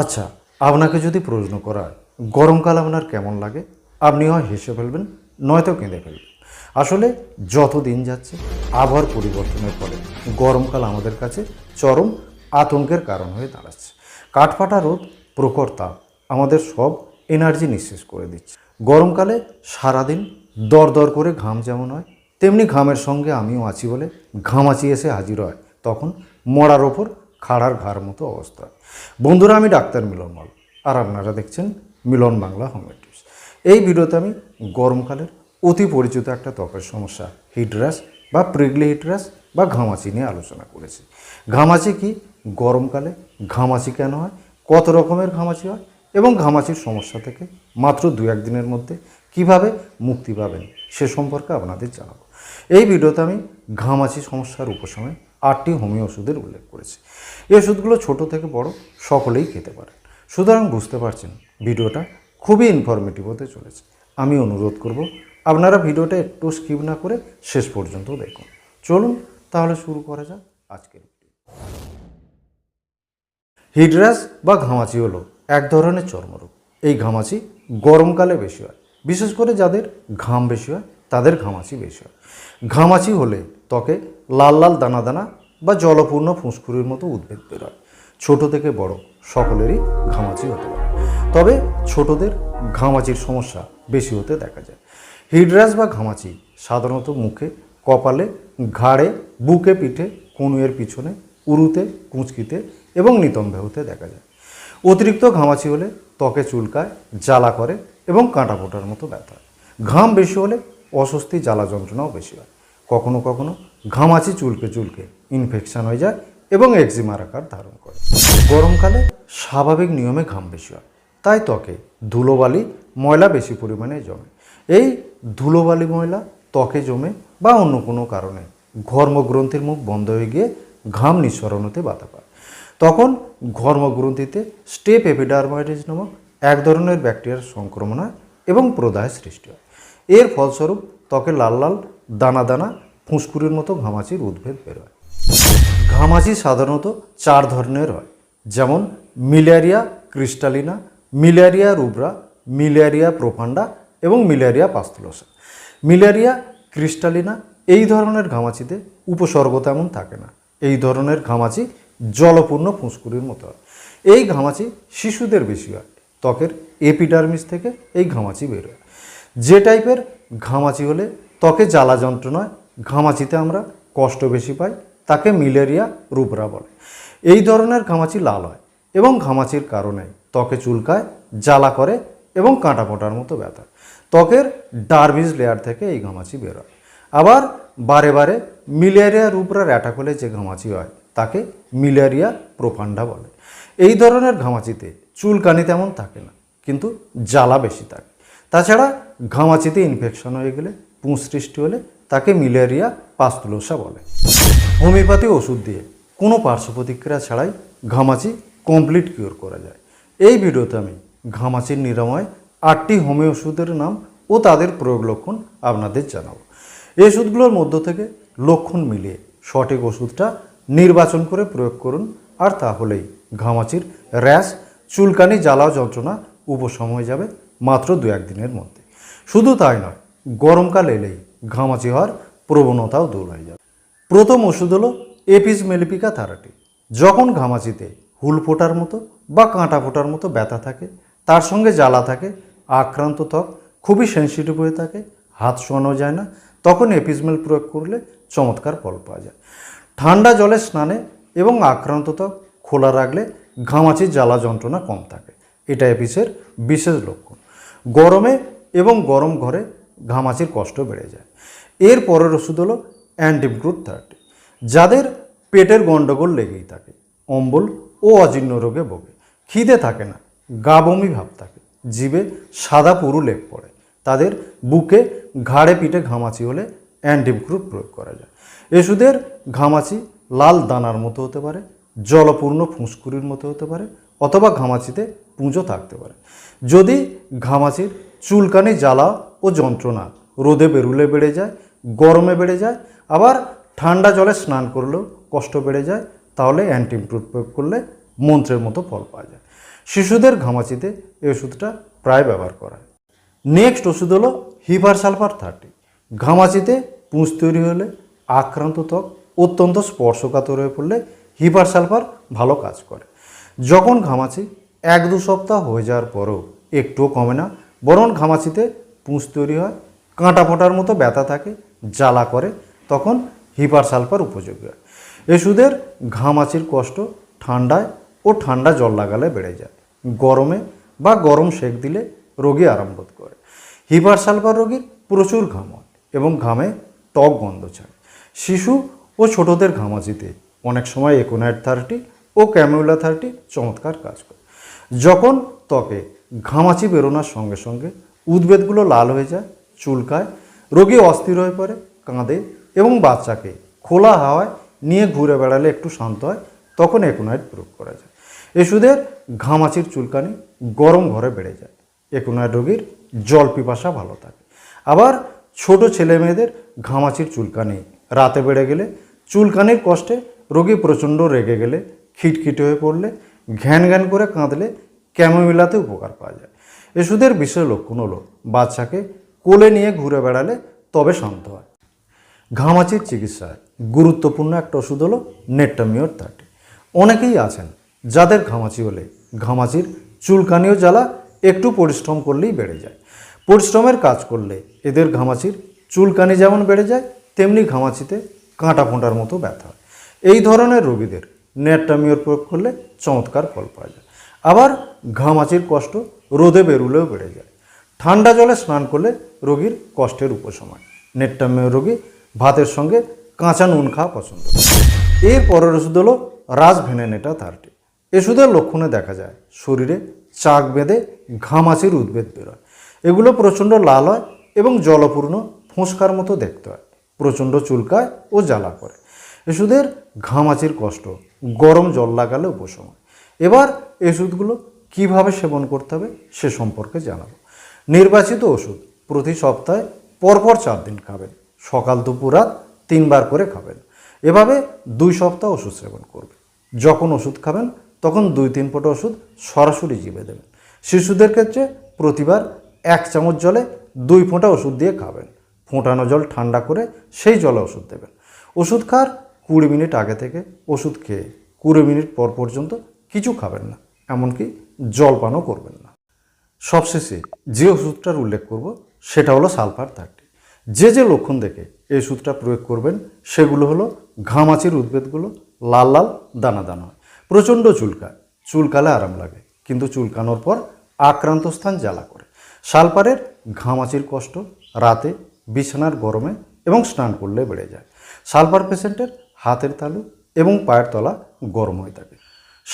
আচ্ছা আপনাকে যদি প্রশ্ন করা হয়, গরমকাল আপনার কেমন লাগে? আপনি হয় হেসে ফেলবেন, নয়তো কেঁদে ফেলবেন। আসলে যত দিন যাচ্ছে, আবহাওয়ার পরিবর্তনের ফলে গরমকাল আমাদের কাছে চরম আতঙ্কের কারণ হয়ে দাঁড়াচ্ছে। কাঠফাটা রোদ প্রখর তাপ আমাদের সব এনার্জি নিঃশেষ করে দিচ্ছে। গরমকালে সারাদিন দর দর করে ঘাম যেমন হয়, তেমনি ঘামের সঙ্গে আমিও আছি বলে ঘামাচি এসে হাজির হয়। তখন মরার ওপর খাড়ার ঘাড় মতো অবস্থা। বন্ধুরা, আমি ডাক্তার মিলন মাল আর আপনারা দেখছেন মিলন বাংলা হোমিও টিপস এই ভিডিওতে আমি গরমকালের অতি পরিচিত একটা ত্বকের সমস্যা হিটরাস বা প্রিগলি হিটরাস বা ঘামাচি নিয়ে আলোচনা করেছি। ঘামাচি কি? গরমকালে ঘামাচি কেন হয়? কত রকমের ঘামাচি হয়? এবং ঘামাচির সমস্যা থেকে মাত্র দু এক দিনের মধ্যে কীভাবে মুক্তি পাবেন সে সম্পর্কে আপনাদের জানাব। এই ভিডিওতে আমি ঘামাচি সমস্যার উপশমে আটটি হোমিও ওষুধের উল্লেখ করেছি। এই ওষুধগুলো ছোট থেকে বড়, সকলেই খেতে পারেন। সুতরাং বুঝতে পারছেন, ভিডিওটা খুবই ইনফরমেটিভ হতে চলেছে। আমি অনুরোধ করব, আপনারা ভিডিওটা একটু স্কিপ না করে শেষ পর্যন্ত দেখুন। চলুন, তাহলে শুরু করা যাক আজকের হিডরাস বা ঘামাচি হলো এক ধরনের চর্মরোগ। এই ঘামাচি গরমকালে বেশি হয়। বিশেষ করে যাদের ঘাম বেশি হয়, তাদের ঘামাচি বেশি হয়। ঘামাচি হলে ত্বকে লাল লাল দানা দানা বা জলপূর্ণ ফুঁসকুড়ির মতো উদ্ভিদ বেরোয় ছোট থেকে বড় সকলেরই ঘামাচি হতে পারে। তবে ছোটদের ঘামাচির সমস্যা বেশি হতে দেখা যায়। হিডরাস বা ঘামাচি সাধারণত মুখে, কপালে, ঘাড়ে, বুকে পিঠে কনুয়ের পিছনে, উরুতে, কুঁচকিতে এবং নিতম্বে হতে দেখা যায়। অতিরিক্ত ঘামাচি হলে ত্বকে চুলকায়, জ্বালা করে এবং কাঁটা ফোটার মতো ব্যথা। ঘাম বেশি হলে অস্বস্তি, জ্বালা যন্ত্রণাও বেশি হয়। কখনো কখনো ঘামাচি চুলকে চুলকে ইনফেকশান হয়ে যায় এবং একজিমার আকার ধারণ করে। গরমকালে স্বাভাবিক নিয়মে ঘাম বেশি হয়। তাই ত্বকে ধুলোবালি ময়লা বেশি পরিমাণে জমে। এই ধুলোবালি ময়লা ত্বকে জমে বা অন্য কোনো কারণে ঘর্মগ্রন্থির মুখ বন্ধ হয়ে গিয়ে ঘাম নিঃসরণ হতে বাধা পায়। তখন ঘর্মগ্রন্থিতে স্টেপ এপিডার্মাইটিস নামক এক ধরনের ব্যাকটেরিয়ার সংক্রমণ হয় এবং প্রদাহের সৃষ্টি হয়। এর ফলস্বরূপ ত্বকে লাল লাল দানা দানা ফুঁসকুড়ির মতো ঘামাচির উদ্ভেদ বেরোয়। ঘামাচি সাধারণত চার ধরনের হয়, যেমন মিলেরিয়া ক্রিস্টালিনা, মিলেরিয়া রুব্রা, মিলেরিয়া প্রোফান্ডা এবং মিলেরিয়া পাস্তুলোসা। মিলেরিয়া ক্রিস্টালিনা এই ধরনের ঘামাচিতে উপসর্গ তেমন থাকে না। এই ধরনের ঘামাচি জলপূর্ণ ফুঁসকুড়ির মতো হয়। এই ঘামাচি শিশুদের বেশি হয়, ত্বকের এপিডার্মিস থেকে এই ঘামাচি বেরোয়। যে টাইপের ঘামাচি হলে ত্বকে জ্বালা যন্ত্রণায় ঘামাচিতে আমরা কষ্ট বেশি পাই, তাকে মিলেরিয়া রূপরা বলে। এই ধরনের ঘামাচি লাল হয় এবং ঘামাচির কারণে ত্বকে চুলকায়, জ্বালা করে এবং কাঁটা ফোটার মতো ব্যথা। ত্বকের ডার্ভিস লেয়ার থেকে এই ঘামাচি বেরোয় আবার বারে বারে মিলেরিয়া রুবরার অ্যাটাক হলে যে ঘামাচি হয়, তাকে মিলেরিয়া প্রোফান্ডা বলে। এই ধরনের ঘামাচিতে চুলকানি তেমন থাকে না, কিন্তু জ্বালা বেশি থাকে। তাছাড়া ঘামাচিতে ইনফেকশন হয়ে গেলে পুঁজ সৃষ্টি হলে তাকে মিলেরিয়া পাস্তুলোসা বলে। হোমিওপ্যাথি ওষুধ দিয়ে কোনো পার্শ্ব প্রতিক্রিয়া ছাড়াই ঘামাচি কমপ্লিট কিওর করা যায়। এই ভিডিওতে আমি ঘামাচির নিরাময়, আটটি হোমিও ওষুধের নাম ও তাদের প্রয়োগ লক্ষণ আপনাদের জানাব। এই ওষুধগুলোর মধ্য থেকে লক্ষণ মিলিয়ে সঠিক ওষুধটা নির্বাচন করে প্রয়োগ করুন আর তাহলেই ঘামাচির র্যাশ, চুলকানি, জ্বালা যন্ত্রণা উপশম হয়ে যাবে মাত্র দু একদিনের মধ্যে। শুধু তাই নয়, গরমকাল এলেই ঘামাচি হওয়ার প্রবণতাও দূর হয়ে যাবে। প্রথম ওষুধ হলো এপিস মেলিপিকা থারাটি। যখন ঘামাচিতে হুল ফোটার মতো বা কাঁটা ফোটার মতো ব্যথা থাকে, তার সঙ্গে জ্বালা থাকে, আক্রান্ত ত্বক খুবই সেন্সিটিভ হয়ে থাকে, হাত শোয়ানো যায় না, তখন এপিসমেল প্রয়োগ করলে চমৎকার ফল পাওয়া যায়। ঠান্ডা জলে স্নানে এবং আক্রান্ত ত্বক খোলা রাখলে ঘামাচির জ্বালা যন্ত্রণা কম থাকে। এটা এপিসের বিশেষ লক্ষণ। গরমে এবং গরম ঘরে ঘামাচির কষ্ট বেড়ে যায়। এর পরের ওষুধ হলো অ্যান্টিগ্রুট থার্টি। যাদের পেটের গণ্ডগোল লেগেই থাকে, অম্বল ও অজীর্ণ রোগে ভোগে। খিদে থাকে না, গা বমি ভাব থাকে জীবে সাদা পুরু লেপ পড়ে। তাদের বুকে ঘাড়ে পিঠে ঘামাচি হলে অ্যান্টিগ্রুট প্রয়োগ করা যায়। ওষুধের ঘামাচি লাল দানার মতো হতে পারে, জলপূর্ণ ফুঁসকুড়ির মতো হতে পারে, অথবা ঘামাচিতে পুঁজো থাকতে পারে। যদি ঘামাচির চুলকানি, জ্বালা ও যন্ত্রণা। রোদে বেরুলে বেড়ে যায়, গরমে বেড়ে যায়, আবার ঠান্ডা জলে স্নান করলেও কষ্ট বেড়ে যায়, তাহলে অ্যান্টিমপ্রুট প্রয়োগ করলে মন্ত্রের মতো ফল পাওয়া যায়। শিশুদের ঘামাচিতে এই ওষুধটা প্রায় ব্যবহার করা হয়। নেক্সট ওষুধ হলো হিপার সালফার থার্টি। ঘামাচিতে পুঁজ তৈরি হলে আক্রান্ত ত্বক অত্যন্ত স্পর্শকাতর হয়ে পড়লে হিপার সালফার ভালো কাজ করে। যখন ঘামাচি, এক দু সপ্তাহ হয়ে যাওয়ার পরেও একটুও কমে না বরং ঘামাচিতে পুঁজ তৈরি হয়, কাঁটা ফোটার মতো ব্যথা থাকে, জ্বালা করে, তখন হিপার সালফার উপযোগী হয়। ওষুধের ঘামাচির কষ্ট ঠান্ডায় ও ঠান্ডা জল লাগালে বেড়ে যায়। গরমে বা গরম সেক দিলে রোগী বোধ করে। হিপার সালফার রোগীর প্রচুর ঘাম হয় এবং ঘামে টক গন্ধ ছাড়ে। শিশু ও ছোটদের ঘামাচিতে অনেক সময় একোনাইট থার্টি ও ক্যামিউলা থার্টি চমৎকার কাজ করে। যখন ত্বকে ঘামাচি বেরোনোর সঙ্গে সঙ্গে উদ্বেদগুলো লাল হয়ে যায়, চুলকায়, রোগী অস্থির হয়ে পড়ে, কাঁদে এবং বাচ্চাকে খোলা হাওয়ায় নিয়ে ঘুরে বেড়ালে একটু শান্ত হয়, তখন একোনাইট প্রয়োগ করা যায়। এষুধের ঘামাচির চুলকানি গরম ঘরে বেড়ে যায়। একোনাইট রোগীর জল পিপাসা ভালো থাকে। আবার ছোট ছেলে মেয়েদের ঘামাচির চুলকানি রাতে বেড়ে গেলে চুলকানির কষ্টে রোগী প্রচণ্ড রেগে গেলে, খিটখিটে হয়ে পড়লে, ঘ্যান ঘ্যান করে কাঁদলে ক্যামোমিলাতে উপকার পাওয়া যায়? এষুধের বিশেষ লক্ষণ হলো বাচ্চাকে কোলে নিয়ে ঘুরে বেড়ালে তবে শান্ত হয়। ঘামাচির চিকিৎসায় গুরুত্বপূর্ণ একটা ওষুধ হলো নেট্টামিওর থার্টি অনেকেই আছেন যাদের ঘামাচি হলে ঘামাচির চুলকানিও জ্বালা, একটু পরিশ্রম করলেই বেড়ে যায়। পরিশ্রমের কাজ করলে এদের ঘামাচির চুলকানি যেমন বেড়ে যায়, তেমনি ঘামাচিতে কাঁটা ফোঁটার মতো ব্যথা এই ধরনের রোগীদের নেট্টামিওর প্রয়োগ করলে চমৎকার ফল পাওয়া যায়। আবার ঘামাচির কষ্ট রোদে বেরুলেও বেড়ে যায়। ঠান্ডা জলে স্নান করলে রোগীর কষ্টের উপশময় নেট্টামেয় রোগী ভাতের সঙ্গে কাঁচা নুন খাওয়া পছন্দ করে। এর পরের ওষুধ হলো রাজ ভেনেনেটা থার্টি এষুধের লক্ষণে দেখা যায়, শরীরে চাক বেঁধে ঘামাচির উদ্বেদ বেরোয়। এগুলো প্রচণ্ড লাল হয় এবং জলপূর্ণ, ফোঁসকার মতো দেখতে হয়। প্রচণ্ড চুলকায় ও জ্বালা করে। এষুধের ঘামাচির কষ্ট গরম জল লাগালে উপশম হয়। এবার এই ওষুধগুলো কীভাবে সেবন করতে হবে সে সম্পর্কে জানাব। নির্বাচিত ওষুধ প্রতি সপ্তাহে পরপর চার দিন খাবেন। সকাল, দুপুর, রাত তিনবার করে খাবেন। এভাবে দুই সপ্তাহ ওষুধ সেবন করবেন। যখন ওষুধ খাবেন, তখন দুই তিন ফোঁটা ওষুধ সরাসরি জিভে দেবেন। শিশুদের ক্ষেত্রে প্রতিবার এক চামচ জলে দুই ফোঁটা ওষুধ দিয়ে খাবেন। ফোঁটানো জল ঠান্ডা করে সেই জলে ওষুধ দেবেন। ওষুধ খাওয়ার কুড়ি মিনিট আগে থেকে ওষুধ খেয়ে কুড়ি মিনিট পর পর্যন্ত কিছু খাবেন না, এমনকি জলপানও করবেন না। সবশেষে যে ওষুধটার উল্লেখ করব, সেটা হলো সালফার থার্টি। যে যে লক্ষণ দেখে এই ওষুধটা প্রয়োগ করবেন, সেগুলো হলো ঘামাচির উদ্ভিদগুলো লাল লাল দানা দানা হয়। প্রচণ্ড চুলকায় চুলকালে আরাম লাগে, কিন্তু চুলকানোর পর আক্রান্ত স্থান জ্বালা করে। সালফারের ঘামাচির কষ্ট রাতে বিছানার গরমে এবং স্নান করলে বেড়ে যায়। সালফার পেশেন্টের হাতের তালু এবং পায়ের তলা গরম হয়ে থাকে।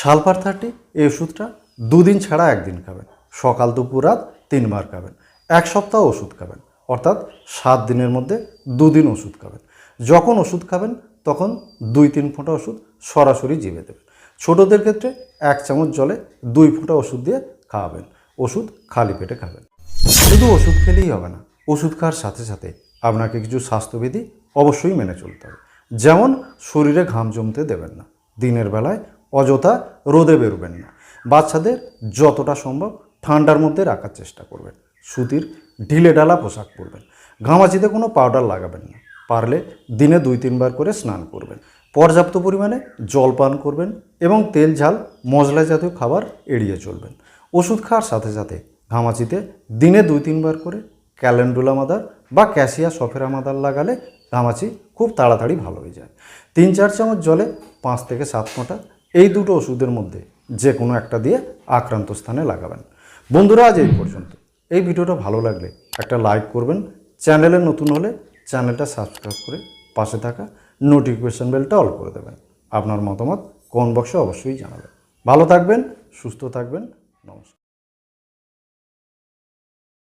সালফার থার্টি, এই ওষুধটা দুদিন ছাড়া একদিন খাবেন। সকাল, দুপুর, রাত তিনবার খাবেন। এক সপ্তাহ ওষুধ খাবেন। অর্থাৎ সাত দিনের মধ্যে দুদিন ওষুধ খাবেন। যখন ওষুধ খাবেন, তখন দুই তিন ফোঁটা ওষুধ সরাসরি জিভে দেবেন। ছোটদের ক্ষেত্রে এক চামচ জলে দুই ফোঁটা ওষুধ দিয়ে খাওয়াবেন। ওষুধ খালি পেটে খাবেন। শুধু ওষুধ খেলেই হবে না, ওষুধ খাওয়ার সাথে সাথে আপনাকে কিছু স্বাস্থ্যবিধি অবশ্যই মেনে চলতে হবে। যেমন শরীরে ঘাম জমতে দেবেন না। দিনের বেলায় অযথা রোদে বেরোবেন না। বাচ্চাদের যতটা সম্ভব ঠান্ডার মধ্যে রাখার চেষ্টা করবেন। সুতির ঢিলে ঢালা পোশাক পরবেন। ঘামাচিতে কোনো পাউডার লাগাবেন না। পারলে দিনে দুই, তিনবার করে স্নান করবেন। পর্যাপ্ত পরিমাণে জল পান করবেন এবং তেল, ঝাল, মশলা জাতীয় খাবার এড়িয়ে চলবেন। ওষুধ খাওয়ার সাথে সাথে ঘামাচিতে দিনে দুই, তিনবার করে ক্যালেন্ডুলা মাদার বা ক্যাসিয়া সফেরা মাদার লাগালে ঘামাচি খুব তাড়াতাড়ি ভালো হয়ে যায়। তিন, চার চামচ জলে পাঁচ থেকে সাত ফোঁটা এই দুটো ওষুধের মধ্যে যে কোনো একটা দিয়ে আক্রান্ত স্থানে লাগাবেন। বন্ধুরা, আজ এই পর্যন্ত। এই ভিডিওটা ভালো লাগলে একটা লাইক করবেন। চ্যানেলে নতুন হলে চ্যানেলটা সাবস্ক্রাইব করে পাশে থাকা নোটিফিকেশান বেলটা অল করে দেবেন। আপনার মতামত কমেন্ট বক্সে অবশ্যই জানাবেন। ভালো থাকবেন, সুস্থ থাকবেন। নমস্কার।